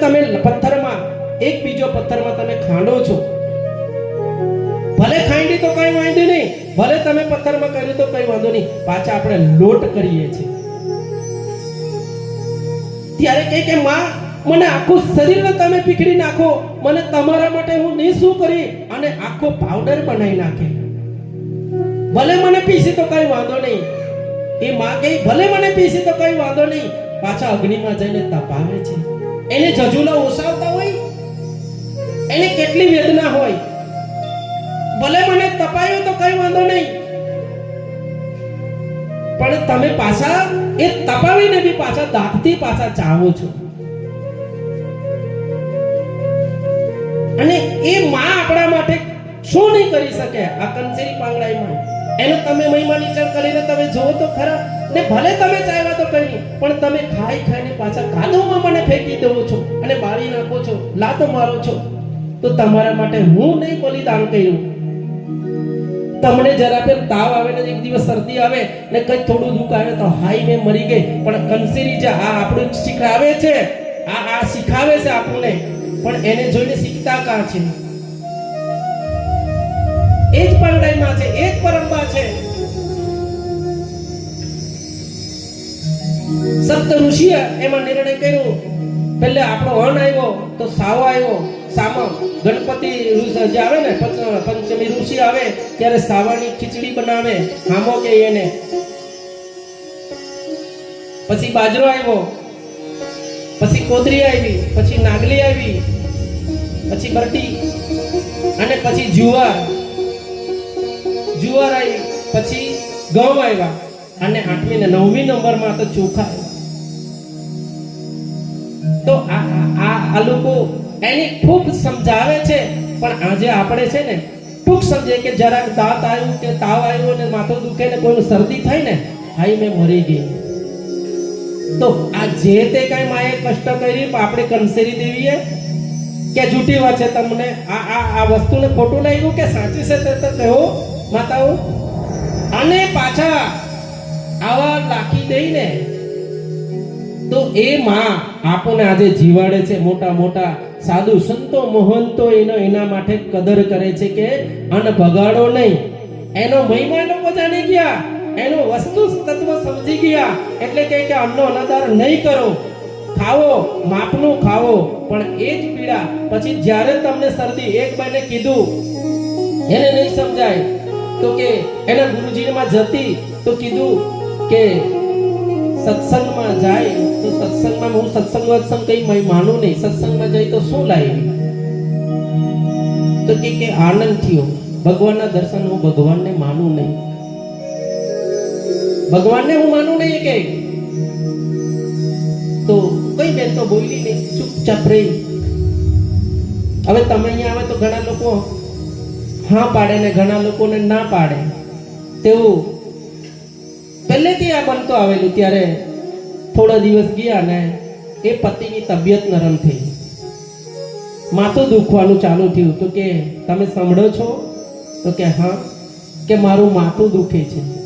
તમે પથ્થરમાં, એક બીજો પથ્થરમાં તમે ખાંડો છો. ભલે ખાંડી તો કઈ વાંધો નહીં, ભલે તમે પથ્થરમાં કર્યું તો કઈ વાંધો નહીં, પાછા આપણે લોટ કરીએ છીએ. ત્યારે કહે કે, માં, મને આખું શરીરને તમે પીખડી નાખો, મને તમારા માટે હું નહીં શું કરી? અને આખો પાવડર બનાવી નાખે. ભલે મને પીસી તો કઈ વાંધો નહીં. એ માં કહે, ભલે મને પીસી તો કઈ વાંધો નહીં. પાછા અગ્નિમાં જઈને તપાવે છે. એને જજુલા ઓસાવતા હોય? એને કેટલી વેદના હોય? ભલે મને તપાયો તો કઈ વાંધો નહીં. પણ તમે પાછા એ તપાવીને બી પાછા દાંતથી પાછા ચાહો છો. અને એ માં આપણા માટે શું નહીં કરી શકે? આ કંસેરી પાંગડાઈમાં એનો તમે મહિમા નીચર કરીને તમે જોવો તો ખરા. ને ભલે તમે ચાવ્યા તો કરી, પણ તમે ખાઈ ખાઈને પાછા કાદવમાં મને ફેંકી દેવો છો અને બાળી નાખો છો, લાતો મારો છો. તો તમારા માટે હું નહીં બલિદાન કર્યું. તમને જરા પેર તાવ આવે ને એક દિવસ શરદી આવે ને કઈ થોડું દુઃખ આવે તો હાઈ મેં મરી ગઈ. પણ કંસીરી જે આ આપણું શીખવાવે છે, આ આ શીખાવે છે આપણને. પણ એને જોઈને શીખતા કા છે? એ જ પરંપરામાં છે, એ જ પરંપરા છે. સપ્ત ઋષિએ એમાં નિર્ણય કર્યો. પહેલે આપણો હણ આવ્યો, તો સાવો આવ્યો. સામા ગણપતિ જે આવે ને પંચમી ઋષિ આવે, ત્યારે સાવાની ખીચડી બનાવે. હામો કે એને. પછી બાજરો આવ્યો. પછી કોતરી આવી, પછી નાગલી આવી, પછી બરટી, અને પછી જુવાર. જુવાર આવી, પછી ઘઉં આવ્યા. અને આઠમી ને નવમી નંબરમાં તો ચોખા તો આ આ- આ લોકો એની ખૂબ સમજાવે છે. પણ આજે આપણે છે ને ટૂંક સમજે કે જરાક દાંત આવ્યું કે તાવ આવ્યો ને માથું દુખે ને કોઈનું શરદી થાય ને હાઈ મેં મરી ગઈ. તો આ જે તે કઈ માએ કષ્ટ કરી આપણે કંસેરી દેવીએ કે જૂઠી વાત છે તમને? આ આ આ વસ્તુને ખોટું લાગ્યું કે સાચી છે તો કહો, માતાઓ? અને પાછા આવા લાખી દઈને તો એ માં આપણને આજે જીવાડે છે મોટા મોટા સાધુ સંતો મહંતો એનો એના માટે કદર કરે છે કે અન ભગાડો નહીં. એનો મહિમા લોકો જાણી ગયા. એનો વસ્તુ તત્વ સમજી ગયા. એટલે કે અન્નનો અનાદાર નહીં કરો. ખાવો માપનું ખાવો પણ એ જ પીડા. પછી જ્યારે તમને શરદી એક બાઈને કીધું. એને નહીં સમજાય. તો કે એના ગુરુજીમાં જતી તો કીધું કે સત્સંગમાં જાય, તો સત્સંગમાં હું સત્સંગ વત્સંગ કઈ માનું નહીં. સત્સંગમાં જઈ તો શું લાવી તો કે કે આનંદ થયો. ભગવાનના દર્શન હું ભગવાનને માનું નહીં. ભગવાનને હું માનું નહીં કે. તો કઈ બેન તો બોલી નહીં, ચૂપચાપ રહી. હવે તમે અહીંયા આવે તો ઘણા લોકો હા પાડે ને ઘણા લોકોને ના પાડે. તેવું પહેલેથી આ બનતો આવેલું, ત્યારે થોડા દિવસ ગયા ને એ પતિની તબિયત નરમ થઈ. માથું દુખવાનું ચાલુ થયું. તો કે, તમે સાંભળો છો? તો કે, હા. કે, મારું માથું દુખે છે.